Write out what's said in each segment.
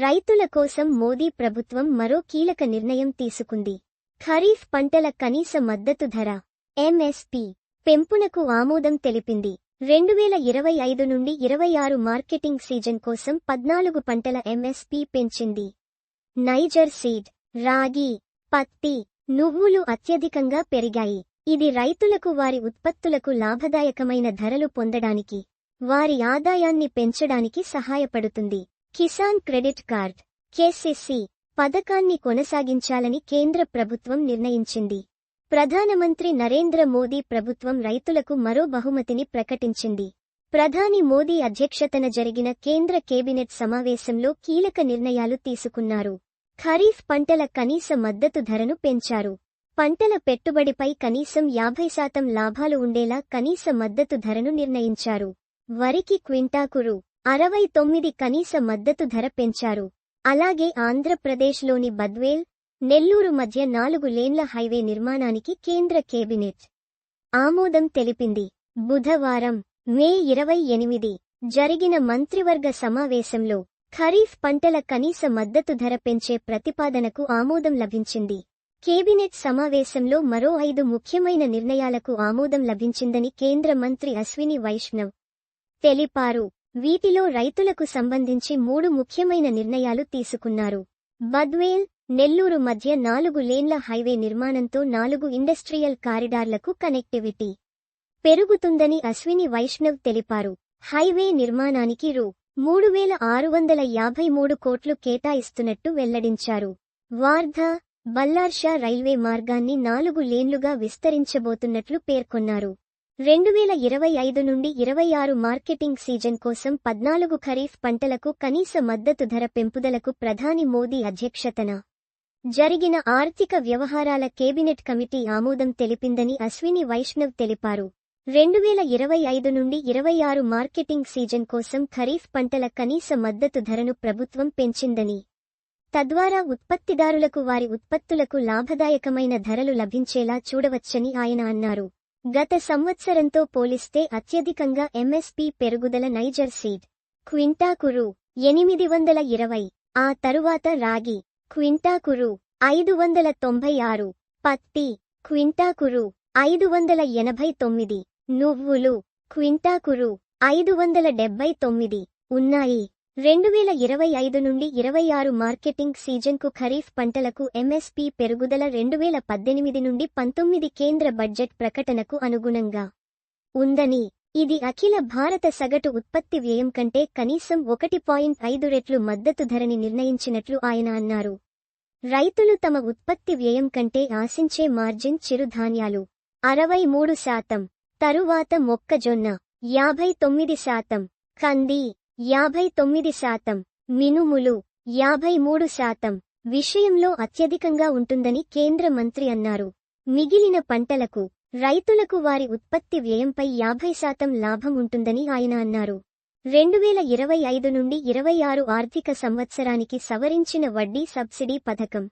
రైతుల కోసం మోదీ ప్రభుత్వం మరో కీలక నిర్ణయం తీసుకుంది. ఖరీఫ్ పంటల కనీస మద్దతు ధర ఎంఎస్పి పెంపునకు ఆమోదం తెలిపింది. రెండు వేల ఇరవై ఐదు నుండి ఇరవై ఆరు మార్కెటింగ్ సీజన్ కోసం పద్నాలుగు పంటల ఎంఎస్పి పెంచింది. నైజర్ సీడ్ రాగి పత్తి నువ్వులు అత్యధికంగా పెరిగాయి. ఇది రైతులకు వారి ఉత్పత్తులకు లాభదాయకమైన ధరలు పొందడానికి వారి ఆదాయాన్ని పెంచడానికి సహాయపడుతుంది. కిసాన్ క్రెడిట్ కార్డ్ కేసీసీ పథకాన్ని కొనసాగించాలని కేంద్ర ప్రభుత్వం నిర్ణయించింది. ప్రధానమంత్రి నరేంద్ర మోదీ ప్రభుత్వం రైతులకు మరో బహుమతిని ప్రకటించింది. ప్రధాని మోదీ అధ్యక్షతన జరిగిన కేంద్ర కేబినెట్ సమావేశంలో కీలక నిర్ణయాలు తీసుకున్నారు. ఖరీఫ్ పంటల కనీస మద్దతు ధరను పెంచారు. పంటల పెట్టుబడిపై కనీసం యాభై శాతం లాభాలు ఉండేలా కనీస మద్దతు ధరను నిర్ణయించారు. వరికి క్వింటాకురు అరవై తొమ్మిది కనీస మద్దతు ధర పెంచారు. అలాగే ఆంధ్రప్రదేశ్లోని బద్వేల్ నెల్లూరు మధ్య నాలుగు లేన్ల హైవే నిర్మాణానికి కేంద్ర కేబినెట్ ఆమోదం తెలిపింది. బుధవారం మే ఇరవై ఎనిమిది జరిగిన మంత్రివర్గ సమావేశంలో ఖరీఫ్ పంటల కనీస మద్దతు ధర పెంచే ప్రతిపాదనకు ఆమోదం లభించింది. కేబినెట్ సమావేశంలో మరో ఐదు ముఖ్యమైన నిర్ణయాలకు ఆమోదం లభించిందని కేంద్ర మంత్రి అశ్విని వైష్ణవ్ తెలిపారు. వీటిలో రైతులకు సంబంధించి మూడు ముఖ్యమైన నిర్ణయాలు తీసుకున్నారు. బద్వేల్ నెల్లూరు మధ్య నాలుగు లేన్ల హైవే నిర్మాణంతో నాలుగు ఇండస్ట్రియల్ కారిడార్లకు కనెక్టివిటీ. పెరుగుతుందని అశ్విని వైష్ణవ్ తెలిపారు. హైవే నిర్మాణానికి రూ. మూడు వేల ఆరు వందల యాభై మూడు కోట్లు కేటాయిస్తున్నట్టు వెల్లడించారు. వార్ధా బల్లార్షా రైల్వే మార్గాన్ని నాలుగు లేన్లుగా విస్తరించబోతున్నట్లు పేర్కొన్నారు. రెండు వేల ఇరవై ఐదు నుండి ఇరవై ఆరు మార్కెటింగ్ సీజన్ కోసం పద్నాలుగు ఖరీఫ్ పంటలకు కనీస మద్దతు ధర పెంపుదలకు ప్రధాని మోదీ అధ్యక్షతన జరిగిన ఆర్థిక వ్యవహారాల కేబినెట్ కమిటీ ఆమోదం తెలిపిందని అశ్విని వైష్ణవ్ తెలిపారు. రెండు వేల ఇరవై ఐదు నుండి ఇరవై ఆరు మార్కెటింగ్ సీజన్ కోసం ఖరీఫ్ పంటల కనీస మద్దతు ధరను ప్రభుత్వం పెంచిందని తద్వారా ఉత్పత్తిదారులకు వారి ఉత్పత్తులకు లాభదాయకమైన ధరలు లభించేలా చూడవచ్చని ఆయన అన్నారు. గత సంవత్సరంతో పోలిస్తే అత్యధికంగా ఎంఎస్పి పెరుగుదల నైజర్ సీడ్ క్వింటాకురు ఎనిమిది వందల ఇరవై ఆ తరువాత రాగి క్వింటాకురు ఐదు వందల తొంభై ఆరు పత్తి క్వింటాకురు ఐదు వందల ఎనభై తొమ్మిది నువ్వులు క్వింటాకురు ఐదు వందల డెబ్బై తొమ్మిది ఉన్నాయి. రెండు వేల ఇరవై ఐదు నుండి ఇరవై ఆరు మార్కెటింగ్ సీజన్కు ఖరీఫ్ పంటలకు ఎంఎస్పి పెరుగుదల రెండు వేల పద్దెనిమిది నుండి పంతొమ్మిది కేంద్ర బడ్జెట్ ప్రకటనకు అనుగుణంగా ఉందని. ఇది అఖిల భారత సగటు ఉత్పత్తి వ్యయం కంటే కనీసం ఒకటి పాయింట్ ఐదు రెట్లు మద్దతు ధరని నిర్ణయించినట్లు ఆయన అన్నారు. రైతులు తమ ఉత్పత్తి వ్యయం కంటే ఆశించే మార్జిన్ చిరుధాన్యాలు అరవై మూడు శాతం తరువాత మొక్కజొన్న యాభై తొమ్మిది శాతం కంది యాభై తొమ్మిది శాతం. మినుములు యాభై మూడు శాతం. విషయంలో అత్యధికంగా ఉంటుందని కేంద్ర మంత్రి అన్నారు. మిగిలిన పంటలకు రైతులకు వారి ఉత్పత్తి వ్యయంపై యాభై శాతం లాభం ఉంటుందని ఆయన అన్నారు. రెండు వేల ఇరవై ఐదు నుండి ఇరవై ఆరు ఆర్థిక సంవత్సరానికి సవరించిన వడ్డీ సబ్సిడీ పథకం.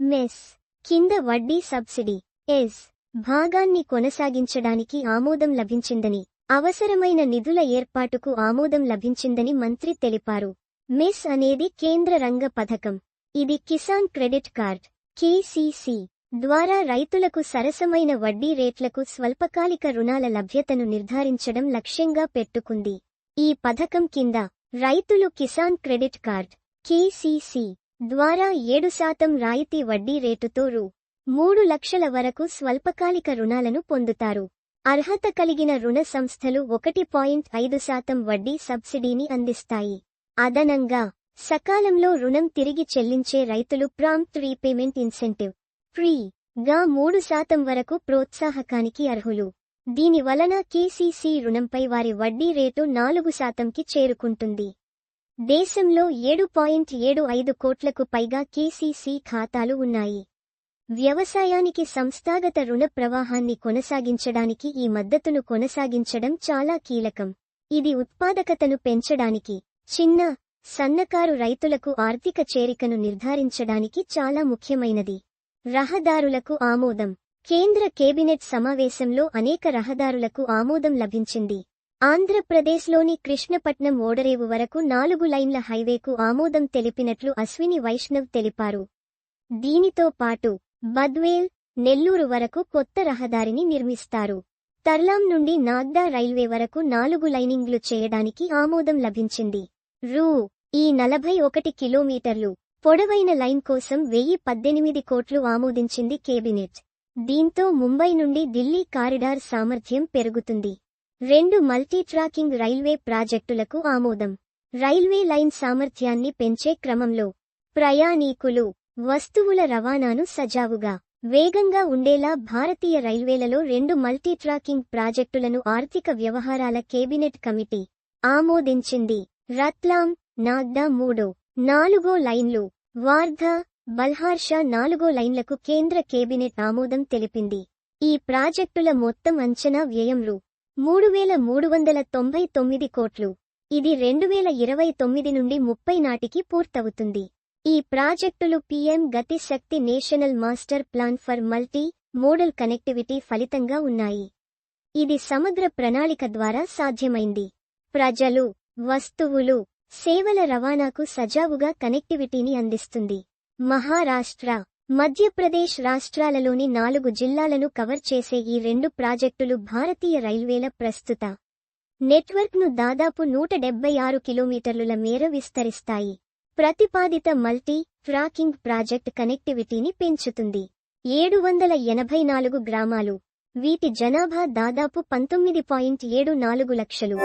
మెస్. కింద వడ్డీ సబ్సిడీ. ఎస్. భాగాన్ని కొనసాగించడానికి ఆమోదం లభించిందని. అవసరమైన నిధుల ఏర్పాటుకు ఆమోదం లభించిందని మంత్రి తెలిపారు. మెస్ అనేది కేంద్ర రంగ పథకం. ఇది కిసాన్ క్రెడిట్ కార్డ్ కేసీసీ ద్వారా రైతులకు సరసమైన వడ్డీ రేట్లకు స్వల్పకాలిక రుణాల లభ్యతను నిర్ధారించడం లక్ష్యంగా పెట్టుకుంది. ఈ పథకం కింద రైతులు కిసాన్ క్రెడిట్ కార్డ్ కేసీసీ ద్వారా ఏడు శాతం రాయితీ వడ్డీ రేటుతో రూ. మూడు లక్షల వరకు స్వల్పకాలిక రుణాలను పొందుతారు. అర్హత కలిగిన రుణ సంస్థలు ఒకటి పాయింట్ ఐదు శాతం వడ్డీ సబ్సిడీని అందిస్తాయి. అదనంగా సకాలంలో రుణం తిరిగి చెల్లించే రైతులు ప్రాంప్ట్ రీపేమెంట్ ఇన్సెంటివ్. ఫ్రీ గా మూడు శాతం వరకు ప్రోత్సాహకానికి అర్హులు. దీని వలన కేసీసీ రుణంపై వారి వడ్డీ రేటు నాలుగు శాతంకి చేరుకుంటుంది. దేశంలో ఏడు పాయింట్ ఏడు ఐదు కోట్లకు పైగా కేసీసీ ఖాతాలు ఉన్నాయి. వ్యవసాయానికి సంస్థాగత రుణ ప్రవాహాన్ని కొనసాగించడానికి ఈ మద్దతును కొనసాగించడం చాలా కీలకం. ఇది ఉత్పాదకతను పెంచడానికి చిన్న సన్నకారు రైతులకు ఆర్థిక చేరికను నిర్ధారించడానికి చాలా ముఖ్యమైనది. రహదారులకు ఆమోదం. కేంద్ర కేబినెట్ సమావేశంలో అనేక రహదారులకు ఆమోదం లభించింది. ఆంధ్రప్రదేశ్లోని కృష్ణపట్నం ఓడరేవు వరకు నాలుగు లైన్ల హైవేకు ఆమోదం తెలిపినట్లు అశ్విని వైష్ణవ్ తెలిపారు. దీనితో పాటు బద్వేల్ నెల్లూరు వరకు కొత్త రహదారిని నిర్మిస్తారు. తర్లాం నుండి నాగ్దా రైల్వే వరకు నాలుగు లైనింగ్లు చేయడానికి ఆమోదం లభించింది. రూ. ఈ నలభై ఒకటి కిలోమీటర్లు. పొడవైన లైన్ కోసం వెయ్యి పద్దెనిమిది కోట్లు ఆమోదించింది కేబినెట్. దీంతో ముంబై నుండి ఢిల్లీ కారిడార్ సామర్థ్యం పెరుగుతుంది. రెండు మల్టీ ట్రాకింగ్ రైల్వే ప్రాజెక్టులకు ఆమోదం. రైల్వే లైన్ సామర్థ్యాన్ని పెంచే క్రమంలో ప్రయాణీకులు వస్తువుల రవాణాను సజావుగా వేగంగా ఉండేలా భారతీయ రైల్వేలలో రెండు మల్టీ ట్రాకింగ్ ప్రాజెక్టులను ఆర్థిక వ్యవహారాల కేబినెట్ కమిటీ ఆమోదించింది. రత్లాం నాగ్దా మూడో నాలుగో లైన్లు వార్ధా బల్హార్షా నాలుగో లైన్లకు కేంద్ర కేబినెట్ ఆమోదం తెలిపింది. ఈ ప్రాజెక్టుల మొత్తం అంచనా వ్యయం రు మూడు వేల మూడు వందల తొంభై తొమ్మిది కోట్లు ఇది రెండు వేల ఇరవై తొమ్మిది నుండి ముప్పై నాటికి పూర్తవుతుంది ఈ ప్రాజెక్టులు PM Gati Shakti national master plan for multi modal connectivity ఫలితంగా ఉన్నాయి. ఇది సమగ్ర ప్రణాళిక ద్వారా సాధ్యమైంది. ప్రజలు వస్తువులు సేవల రవాణాకు సజావుగా కనెక్టివిటీని అందిస్తుంది. మహారాష్ట్ర మధ్యప్రదేశ్ రాష్ట్రాలలోని నాలుగు జిల్లాలను కవర్ చేసే ఈ రెండు ప్రాజెక్టులు భారతీయ రైల్వేల ప్రస్తుత నెట్వర్క్ను దాదాపు నూట డెబ్బై ఆరు కిలోమీటర్లుల మేర విస్తరిస్తాయి. ప్రతిపాదిత మల్టీ ట్రాకింగ్ ప్రాజెక్ట్ కనెక్టివిటీని పెంచుతుంది. ఏడు వందల ఎనభై నాలుగు గ్రామాలు. వీటి జనాభా దాదాపు పంతొమ్మిది పాయింట్ ఏడు నాలుగు లక్షలు.